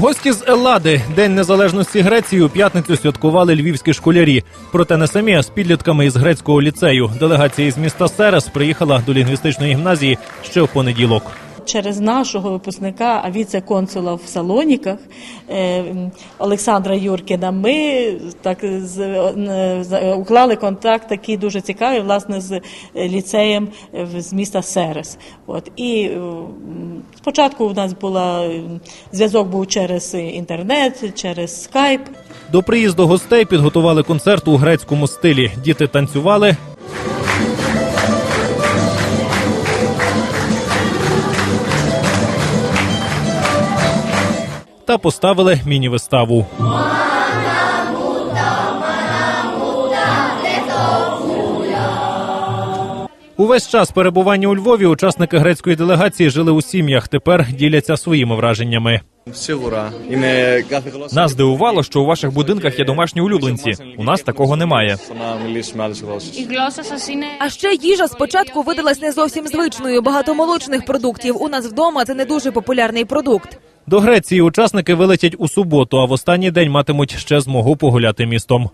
Гості з Еллади, День Незалежності Греції у п'ятницю святкували львівські школярі. Проте не самі, а з підлітками із грецького ліцею. Делегація із міста Серес приїхала до лінгвістичної гімназії ще в понеділок. Через нашого випускника, а віце-консула в Салоніках е, Олександра Юркіна, ми так уклали контакт такий дуже цікавий, власне, з ліцеєм з міста Серес. От і спочатку у нас була зв'язок був через інтернет, через скайп. До приїзду гостей підготували концерт у грецькому стилі. Діти танцювали. та поставили міні-виставу. Увесь час перебування у Львові учасники грецької делегації жили у сім'ях. Тепер діляться своїми враженнями. Нас здивувало, що у ваших будинках є домашні улюбленці. У нас такого немає. А ще їжа спочатку видалась не зовсім звичною. Багато молочних продуктів. У нас вдома це не дуже популярний продукт. До Греції учасники вилетять у суботу, а в останній день матимуть ще змогу погуляти містом.